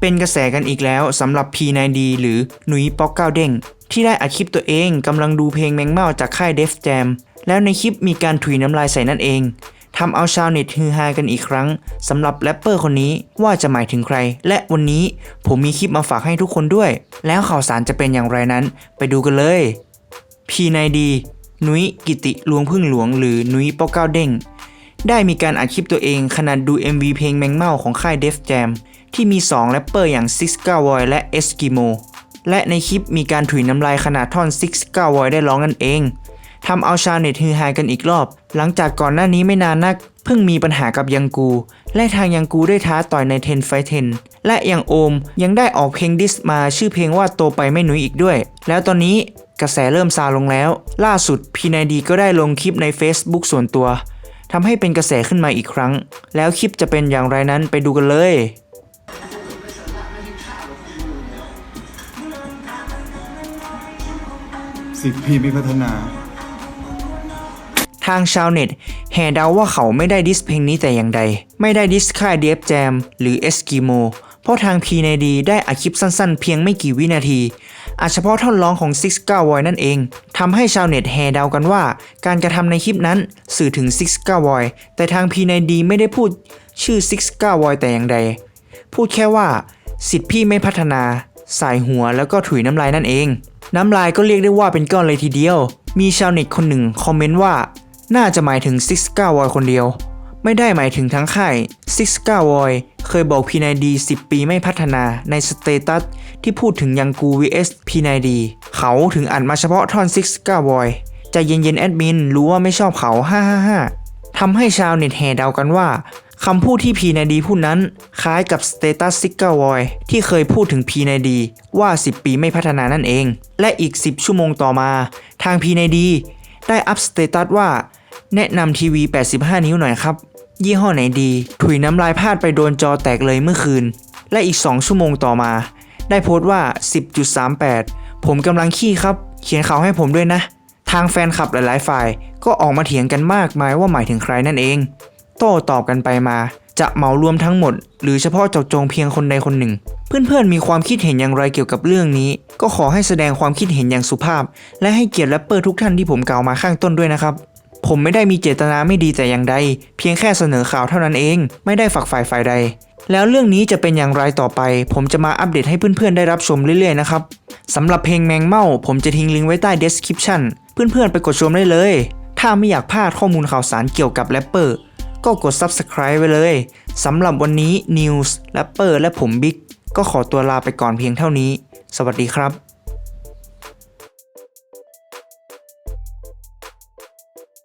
เป็นกระแสกันอีกแล้วสำหรับ P9D หรือหนุยป๊อกเก้าเด้งที่ได้อัดคลิปตัวเองกำลังดูเพลงแมงเม่าจากค่าย Def Jam แล้วในคลิปมีการถุยน้ำลายใส่นั่นเองทำเอาชาวเน็ตฮือฮากันอีกครั้งสำหรับแรปเปอร์คนนี้ว่าจะหมายถึงใคร และวันนี้ผมมีคลิปมาฝากให้ทุกคนด้วย แล้วข่าวสารจะเป็นอย่างไรนั้น ไปดูกันเลย P9D นุ้ยกิติลวงพึ่งหลวง หรือนุ้ยป๊อกเก้าเด้งได้มีการอัดคลิปตัวเองขณะดู MV เพลงแมงเม่าของค่าย Def Jam ที่มี 2 แรปเปอร์อย่าง Six g a w o y และ Eskimo และในคลิปมีการถุยน้ำลายขณะท่อน Six g a w o y ได้ร้องนั่นเองทำเอาชาวเน็ตฮือฮากันอีกรอบ หลังจากก่อนหน้านี้ไม่นานนัก เพิ่งมีปัญหากับยังกู และทางยังกูได้ท้าต่อยใน10 Fight 10 และยังโอมยังได้ออกเพลงดิสมาชื่อเพลงว่าโตไปไม่หนุยอีกด้วย แล้วตอนนี้กระแสเริ่มซาลงแล้ว ล่าสุดพีนายดีก็ได้ลงคลิปใน Facebook ส่วนตัวทำให้เป็นกระแสขึ้นมาอีกครั้ง แล้วคลิปจะเป็นอย่างไรนั้นไปดูกันเลย สิทธิพี่ไม่พัฒนา ทางชาวเน็ต แห่เดาว่าเขาไม่ได้ดิสเพลงนี้แต่อย่างใด ไม่ได้ดิสค่ายเดฟแจมหรือเอสกิโมเพราะทางพีในดีได้อัดคลิปสั้นๆ เพียงไม่กี่วินาทีอาจเฉพาะท่อนร้องของ Six g a w o y นั่นเอง ทำให้ชาวเน็ตแห่เดากันว่า การกระทำในคลิปนั้นสื่อถึง Six g a w o y แต่ทางพีในดีไม่ได้พูดชื่อ Six g a w o y แต่อย่างใด พูดแค่ว่า สิทธิ์พี่ไม่พัฒนา สายหัวแล้วก็ถุยน้ำลายนั่นเอง น้ำลายก็เรียกได้ว่าเป็นก้อนเลยทีเดียว มีชาวเน็ตคนหนึ่งคอมเมนต์ว่า น่าจะหมายถึง Six g a w o y คนเดียว ไม่ได้หมายถึงทั้งค่าย Six g a w o y เคยบอกพีนายดี10 ปีไม่พัฒนาในสเตตัสที่พูดถึงยังกู vs พีนายดีเขาถึงอ่านมาเฉพาะท่อน Six g a w o y ใจเย็นๆแอดมินรู้ว่าไม่ชอบเขา 555ทำให้ชาวเน็ตแห่เดากันว่า คำพูดที่พีนายดีพูดนั้น คล้ายกับสเตตัสซิกเกอร์วอยที่เคยพูดถึงพีนายดีว่า 10 ปีไม่พัฒนานั่นเอง และอีก 10 ชั่วโมงต่อมา ทางพีนายดี ได้อัพสเตตัสว่า แนะนำทีวี 85 นิ้วหน่อยครับ ยี่ห้อไหนดี ถุยน้ำลายพลาดไปโดนจอแตกเลยเมื่อคืน และอีก 2 ชั่วโมงต่อมา ได้โพสต์ว่า 10.38 ผมกำลังขี้ครับ เขียนข่าวให้ผมด้วยนะ ทางแฟนคลับหลายๆ ฝ่ายก็ออกมาเถียงกันมากมายว่าหมายถึงใครนั่นเอง โต้ตอบกันไปมา จะเหมารวมทั้งหมด หรือเฉพาะเจาะจงเพียงคนใดคนหนึ่ง เพื่อนๆมีความคิดเห็นอย่างไรเกี่ยวกับเรื่องนี้ ก็ขอให้แสดงความคิดเห็นอย่างสุภาพ และให้เกียรติแรปเปอร์ทุกท่านที่ผมกล่าวมาข้างต้นด้วยนะครับผมไม่ได้มีเจตนาไม่ดีแต่อย่างใด เพียงแค่เสนอข่าวเท่านั้นเอง ไม่ได้ฝักฝ่ายฝ่ายใด แล้วเรื่องนี้จะเป็นอย่างไรต่อไป ผมจะมาอัปเดตให้เพื่อนๆได้รับชมเรื่อยๆนะครับสำหรับเพลงแมงเม่า ผมจะทิ้งลิงก์ไว้ใต้ description เพื่อนๆไปกดชมได้เลย ถ้าไม่อยากพลาดข้อมูลข่าวสารเกี่ยวกับแรปเปอร์ ก็กด subscribe ไว้เลยสำหรับวันนี้ News แรปเปอร์และผมบิ๊กก็ขอตัวลาไปก่อนเพียงเท่านี้ สวัสดีครับ